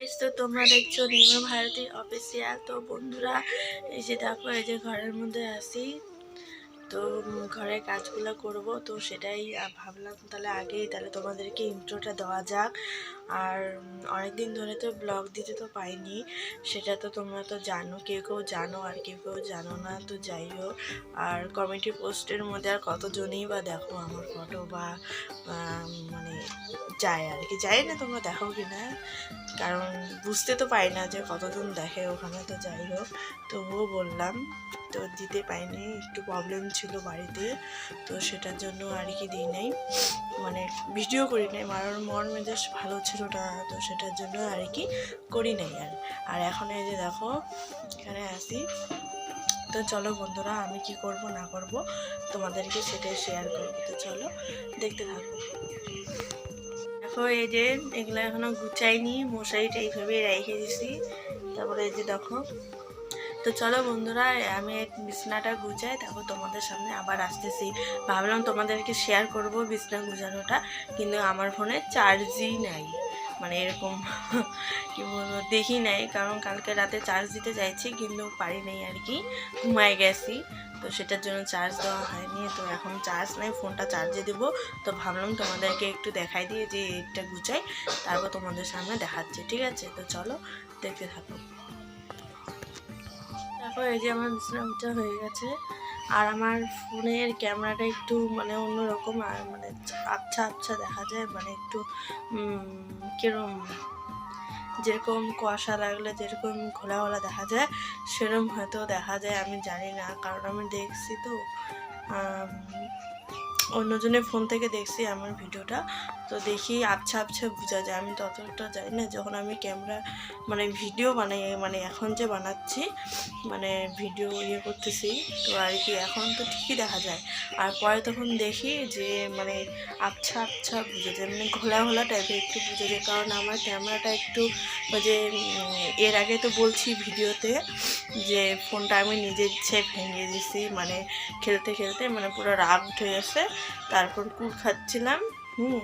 তো তোমরা দেখছ নিমা ভারতী অফিসিয়াল তো বন্ধুরা, এই যে দেখো, এই যে ঘরের মধ্যে আসি তো ঘরের কাজগুলো করব। তো সেটাই ভাবলাম তাহলে আগেই তাহলে তোমাদেরকে ইন্ট্রোটা দেওয়া যাক। আর অনেক দিন ধরে তো ব্লগ দিতে তো পাইনি। সেটা তো তোমরা তো জানো, কেউ কেউ জানো আর কেউ কেউ জানো না, তো যাই হোক। আর কমিটি পোস্টের মধ্যে আর কতজনই বা দেখো আমার ফটো বা মানে যায় আর কি। যাই না তোমরা দেখো কি না? কারণ বুঝতে তো পারি না যে কতজন দেখে ওখানে, তো যাই হোক। তবুও বললাম। তো দিতে পাইনি একটু প্রবলেম ছিল বাড়িতে, তো সেটার জন্য আর কি দিই নাই। মানে ভিডিও করি নাই মারার মন মেজাজ ভালো ছিল না, তো সেটার জন্য আর কি করি নাই আর। আর এখন এই যে দেখো, এখানে আসি তো চলো বন্ধুরা, আমি কি করব, না করব, তোমাদেরকে সেটাই শেয়ার করব তো চলো, দেখতে থাকো। দেখো এই যে, এগুলো এখনও গুছাইনি, মশারিটা এইভাবে রেখে দিছি। তারপরে এই যে দেখো তো চলো বন্ধুরা, আমি এক বিছনাটা গুছাই তারপর তোমাদের সামনে আবার আসতেছি। ভাবলাম তোমাদেরকে শেয়ার করব বিছনা গুছানোটা, কিন্তু আমার ফোনে চার্জই নাই। মানে এরকম কি বলব, দেখি নাই, কারণ কালকে রাতে চার্জ দিতে চাইছি, কিন্তু পারি নাই আর কি, ঘুমায় গেছি। তো সেটার জন্য চার্জ দেওয়া হয়নি, তো এখন চার্জ নাই ফোনটা চার্জে দেবো। তো ভাবলাম তোমাদেরকে একটু দেখাই দিয়ে যে এটা গুছাই, তারপর তোমাদের সামনে দেখাচ্ছে, ঠিক আছে? তো চলো, দেখতে থাকো। তারপর এই যে আমার বিছানাটা হয়ে গেছে। আর আমার ফোনের ক্যামেরাটা একটু মানে অন্যরকম আর মানে আবছা আবছা দেখা যায় মানে একটু কিরম, যেরকম কুয়াশা লাগলে, যেরকম খোলা খোলা দেখা যায়, সেরকম হয়তো দেখা যায়, আমি জানি না। কারণ আমি দেখছি তো অন্যজনের ফোন থেকে দেখছি আমার ভিডিওটা। তো দেখি আবছা আবছা বোঝা যায়। আমি ততটা জানি না যখন আমি ক্যামেরা মানে ভিডিও বানাই মানে এখন যে বানাচ্ছি মানে ভিডিও ইয়ে করতেছি, তো আর কি এখন তো ঠিকই দেখা যায়। আর পরে তখন দেখি যে মানে আবছা আবছা বুঝে যায় মানে ঘোলা ঘোলা টাইপের একটু বুঝে যায়। কারণ আমার ক্যামেরাটা একটু যে এর আগে তো বলছি ভিডিওতে যে ফোনটা আমি নিজের ইচ্ছে ভেঙে দিছি মানে খেলতে খেলতে মানে পুরো রাগ উঠে গেছে। তারপর কুল খাচ্ছিলাম হুম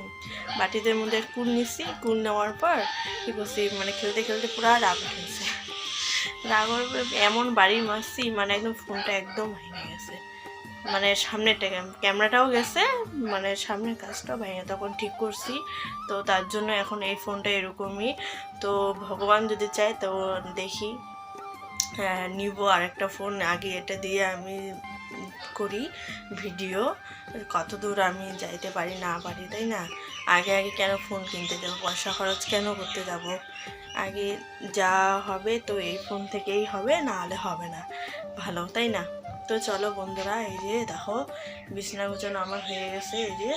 বাটিদের মধ্যে কুল নিছি কুল নেওয়ার পর কী করছি মানে খেলতে খেলতে পুরো রাগ উঠেছে রাগ এমন বাড়ি মারছি মানে একদম ফোনটা একদম ভেঙে গেছে। মানে সামনেরটা ক্যামেরাটাও গেছে মানে সামনের কাজটাও ভেঙে তখন ঠিক করছি। তো তার জন্য এখন এই ফোনটা এরকমই। তো ভগবান যদি চায় তো দেখি। হ্যাঁ, নিব আরেকটা ফোন আগে এটা দিয়ে আমি করি, ভিডিও, কত দূর আমি যাইতে পারি না পারি, তাই না? আগে আগে কেন ফোন কিনতে যাব? পয়সা খরচ কেন করতে যাব? আগে যা হবে তো এই ফোন থেকেই হবে না হলে হবে না। ভালো, তাই না? তো চলো বন্ধুরা, এই যে দেখো, বিছনা গুছানো আমার হয়ে গেছে, এই যে।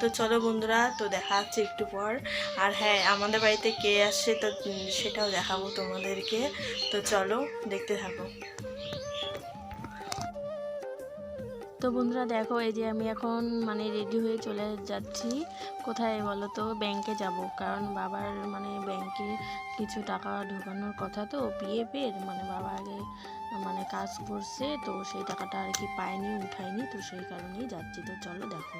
তো চলো বন্ধুরা, তো দেখা হচ্ছে একটু পর। আর হ্যাঁ আমাদের বাড়িতে কে আসছে তো সেটাও দেখাবো তোমাদেরকে। তো চলো, দেখতে থাকো। তো বন্ধুরা দেখো, এই যে আমি এখন মানে রেডি হয়ে চলে যাচ্ছি। কোথায় বলো তো? ব্যাংকে যাব। কারণ বাবার মানে ব্যাংকে কিছু টাকা ঢোকানোর কথা তো পিএফের মানে বাবা আগে মানে কাজ করছে, তো সেই টাকাটা আর কি পায়নি, উঠায়নি, তো সেই কারণেই যাচ্ছি। তো চলো দেখো।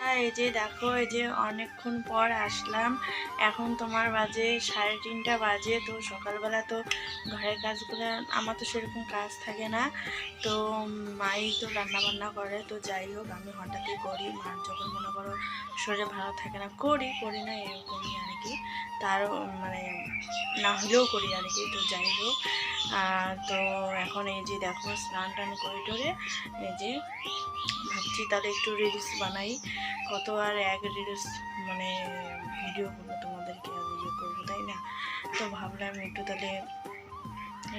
এই যে দেখো, এই যে অনেকক্ষণ পর আসলাম। এখন তোমার বাজে সাড়ে তিনটা বাজে, তো সকালবেলা তো ঘরের কাজগুলো, আমার তো সেরকম কাজ থাকে না। তো মাই তো রান্না বান্না করে, তো যাই হোক, আমি হঠাৎই করি। মার যখন মনে করো শরীরে ভালো থাকে না, করি করি না, এরকমই আর কি। তার মানে না হলেও করি আর কি, তো যাই হোক। তো এখন এই যে দেখো স্নান টান করে টরে এই যে ভাবছি তাহলে একটু রিলস বানাই। কত আর এক রিলস মানে ভিডিও করব তোমাদেরকে ইয়ে করব, তাই না? তো ভাবলাম একটু তাহলে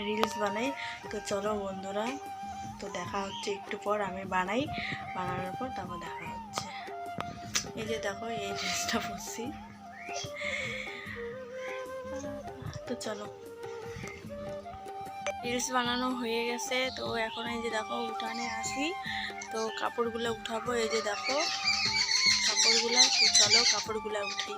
রিলস বানাই। তো চলো বন্ধুরা, তো দেখা হচ্ছে একটু পর, আমি বানাই। বানানোর পর তারপর দেখা হচ্ছে। এই যে দেখো, এই ড্রেসটা পরছি তো চলো। রিলস বানানো হয়ে গেছে। তো এখন এই যে দেখো উঠানে আসি। তো কাপড়গুলো উঠাবো, এই যে দেখো কাপড়গুলা। তো চলো কাপড়গুলা উঠাই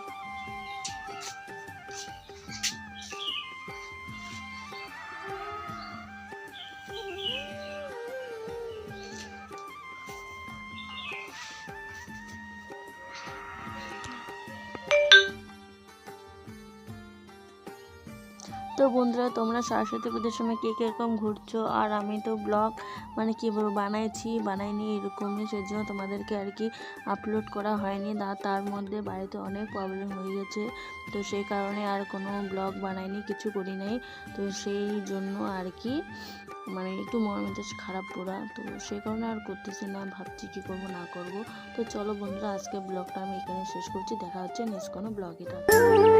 তো বন্ধুরা, তোমরা সরস্বতী পুজোর সময় কে কীরকম ঘুরছো? আর আমি তো ব্লগ মানে কী বলব, বানাইছি, বানাইনি এরকমই সেই জন্য তোমাদেরকে আর কি আপলোড করা হয়নি। তার মধ্যে বাড়িতে অনেক প্রবলেম হয়ে গেছে, তো সেই কারণে আর কোনো ব্লগ বানাইনি, কিছু করি নাই। তো সেই জন্য আর কি মানে একটু মন মেজাজ খারাপ পড়া তো সেই কারণে আর করতেছি না, ভাবছি কী করব, না করব। তো চলো বন্ধুরা, আজকে ব্লগটা আমি এখানে শেষ করছি, দেখা হচ্ছে নেক্সট কোনো ব্লগে